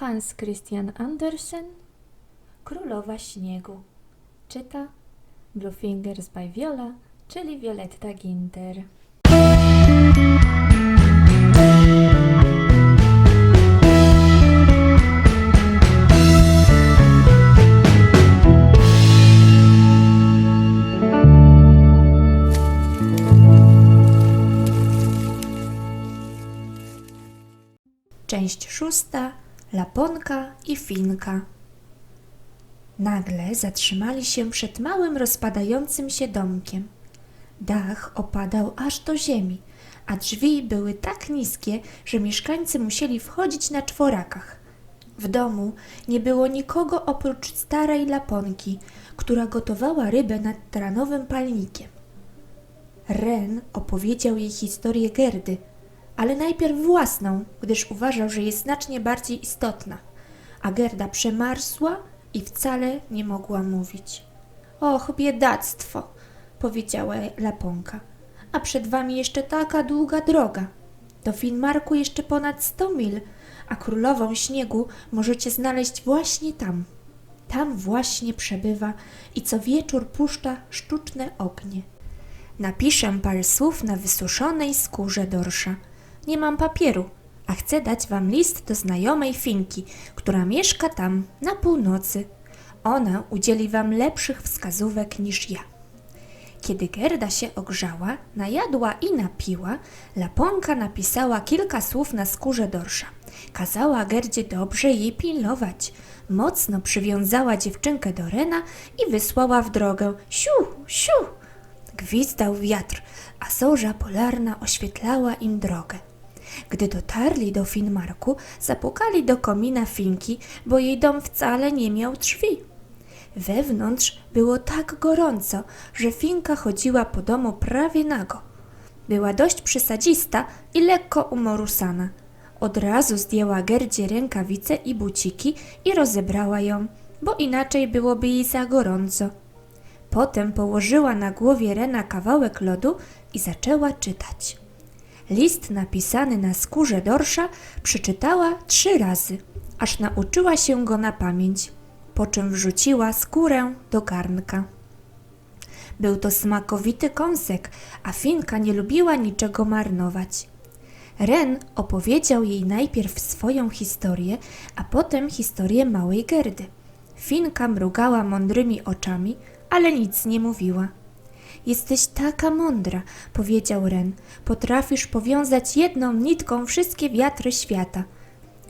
Hans Christian Andersen Królowa Śniegu Czyta Bluefingers by Viola, czyli Violetta Ginter. Część szósta. Laponka i Finka. Nagle zatrzymali się przed małym rozpadającym się domkiem. Dach opadał aż do ziemi, a drzwi były tak niskie, że mieszkańcy musieli wchodzić na czworakach. W domu nie było nikogo oprócz starej Laponki, która gotowała rybę nad tranowym palnikiem. Ren opowiedział jej historię Gerdy, ale najpierw własną, gdyż uważał, że jest znacznie bardziej istotna. A Gerda przemarzła i wcale nie mogła mówić. Och, biedactwo, powiedziała Laponka. A przed wami jeszcze taka długa droga. Do Finmarku jeszcze ponad sto mil, a królową śniegu możecie znaleźć właśnie tam. Tam właśnie przebywa i co wieczór puszcza sztuczne ognie. Napiszę parę słów na wysuszonej skórze dorsza. Nie mam papieru, a chcę dać wam list do znajomej Finki, która mieszka tam na północy. Ona udzieli wam lepszych wskazówek niż ja. Kiedy Gerda się ogrzała, najadła i napiła, Laponka napisała kilka słów na skórze dorsza. Kazała Gerdzie dobrze jej pilnować. Mocno przywiązała dziewczynkę do Rena i wysłała w drogę. Siu, siu! Gwizdał wiatr, a zorza polarna oświetlała im drogę. Gdy dotarli do Finmarku, zapukali do komina Finki, bo jej dom wcale nie miał drzwi. Wewnątrz było tak gorąco, że Finka chodziła po domu prawie nago. Była dość przysadzista i lekko umorusana. Od razu zdjęła Gerdzie rękawice i buciki i rozebrała ją, bo inaczej byłoby jej za gorąco. Potem położyła na głowie Rena kawałek lodu i zaczęła czytać. List napisany na skórze dorsza przeczytała trzy razy, aż nauczyła się go na pamięć, po czym wrzuciła skórę do garnka. Był to smakowity kąsek, a Finka nie lubiła niczego marnować. Ren opowiedział jej najpierw swoją historię, a potem historię małej Gerdy. Finka mrugała mądrymi oczami, ale nic nie mówiła. Jesteś taka mądra, powiedział Ren. Potrafisz powiązać jedną nitką wszystkie wiatry świata.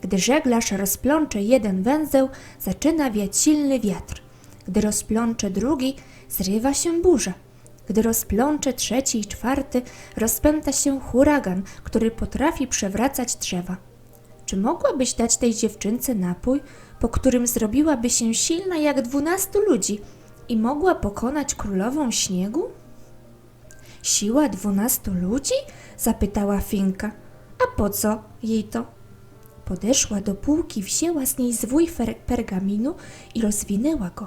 Gdy żeglarz rozplącze jeden węzeł, zaczyna wiać silny wiatr. Gdy rozplącze drugi, zrywa się burza. Gdy rozplącze trzeci i czwarty, rozpęta się huragan, który potrafi przewracać drzewa. Czy mogłabyś dać tej dziewczynce napój, po którym zrobiłaby się silna jak dwunastu ludzi i mogła pokonać królową śniegu? Siła dwunastu ludzi? zapytała Finka. A po co jej to? Podeszła do półki, wzięła z niej zwój pergaminu i rozwinęła go.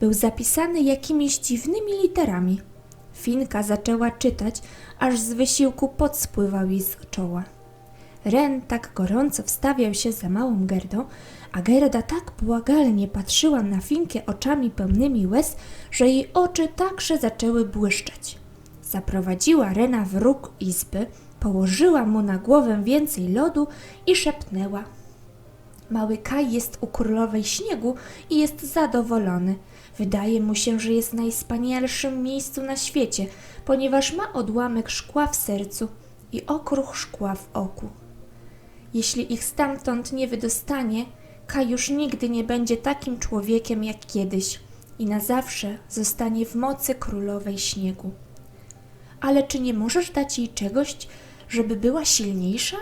Był zapisany jakimiś dziwnymi literami. Finka zaczęła czytać, aż z wysiłku pot spływał jej z czoła. Ren tak gorąco wstawiał się za małą Gerdą, a Gerda tak błagalnie patrzyła na Finkę oczami pełnymi łez, że jej oczy także zaczęły błyszczeć. Zaprowadziła Rena w róg izby, położyła mu na głowę więcej lodu i szepnęła. Mały Kaj jest u królowej śniegu i jest zadowolony. Wydaje mu się, że jest w najwspanialszym miejscu na świecie, ponieważ ma odłamek szkła w sercu i okruch szkła w oku. Jeśli ich stamtąd nie wydostanie, Kaj już nigdy nie będzie takim człowiekiem jak kiedyś i na zawsze zostanie w mocy królowej śniegu. Ale czy nie możesz dać jej czegoś, żeby była silniejsza?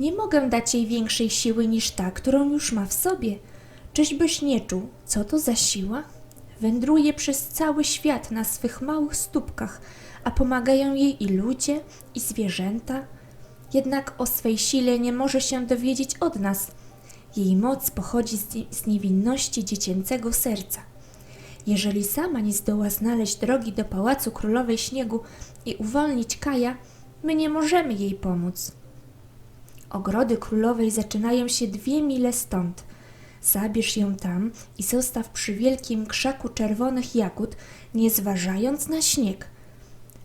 Nie mogę dać jej większej siły niż ta, którą już ma w sobie. Czyżbyś nie czuł, co to za siła? Wędruje przez cały świat na swych małych stópkach, a pomagają jej i ludzie, i zwierzęta. Jednak o swej sile nie może się dowiedzieć od nas. Jej moc pochodzi z, niewinności dziecięcego serca. Jeżeli sama nie zdoła znaleźć drogi do pałacu królowej śniegu i uwolnić Kaja, my nie możemy jej pomóc. Ogrody królowej zaczynają się dwie mile stąd. Zabierz ją tam i zostaw przy wielkim krzaku czerwonych jagód, nie zważając na śnieg.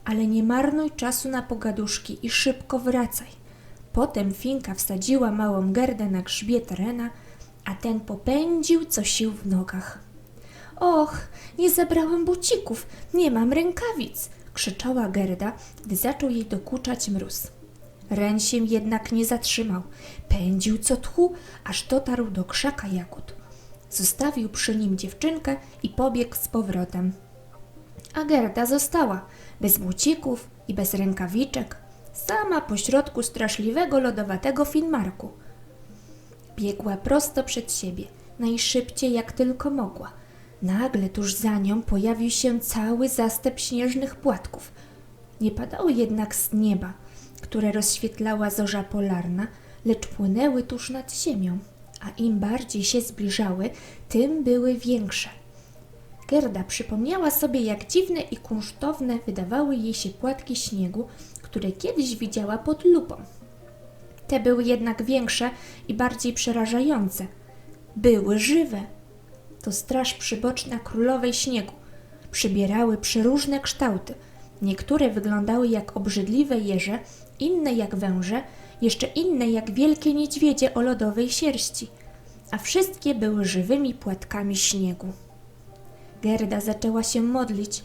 Ale nie marnuj czasu na pogaduszki i szybko wracaj. Potem Finka wsadziła małą Gerdę na grzbiet Rena, a ten popędził co sił w nogach. Och, nie zabrałam bucików, nie mam rękawic, krzyczała Gerda, gdy zaczął jej dokuczać mróz. Ren się jednak nie zatrzymał. Pędził co tchu, aż dotarł do krzaka jagód. Zostawił przy nim dziewczynkę i pobiegł z powrotem. A Gerda została, bez bucików i bez rękawiczek, sama pośrodku straszliwego lodowatego Finmarku. Biegła prosto przed siebie, najszybciej jak tylko mogła. Nagle tuż za nią pojawił się cały zastęp śnieżnych płatków. Nie padały jednak z nieba, które rozświetlała zorza polarna, lecz płynęły tuż nad ziemią, a im bardziej się zbliżały, tym były większe. Gerda przypomniała sobie, jak dziwne i kunsztowne wydawały jej się płatki śniegu, które kiedyś widziała pod lupą. Te były jednak większe i bardziej przerażające. Były żywe. To straż przyboczna królowej śniegu. Przybierały przeróżne kształty. Niektóre wyglądały jak obrzydliwe jeże, inne jak węże, jeszcze inne jak wielkie niedźwiedzie o lodowej sierści, a wszystkie były żywymi płatkami śniegu. Gerda zaczęła się modlić.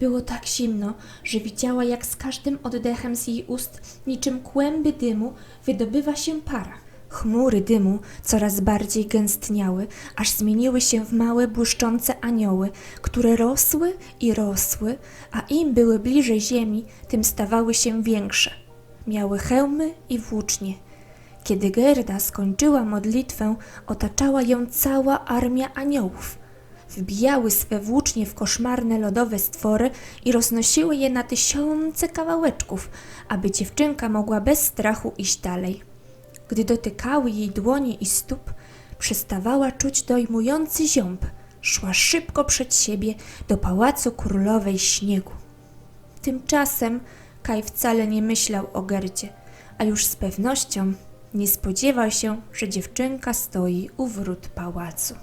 Było tak zimno, że widziała, jak z każdym oddechem z jej ust, niczym kłęby dymu, wydobywa się para. Chmury dymu coraz bardziej gęstniały, aż zmieniły się w małe, błyszczące anioły, które rosły i rosły, a im były bliżej ziemi, tym stawały się większe. Miały hełmy i włócznie. Kiedy Gerda skończyła modlitwę, otaczała ją cała armia aniołów. Wbijały swe włócznie w koszmarne lodowe stwory i roznosiły je na tysiące kawałeczków, aby dziewczynka mogła bez strachu iść dalej. Gdy dotykały jej dłonie i stóp, przestawała czuć dojmujący ziąb. Szła szybko przed siebie do pałacu królowej śniegu. Tymczasem Kaj wcale nie myślał o Gerdzie, a już z pewnością nie spodziewał się, że dziewczynka stoi u wrót pałacu.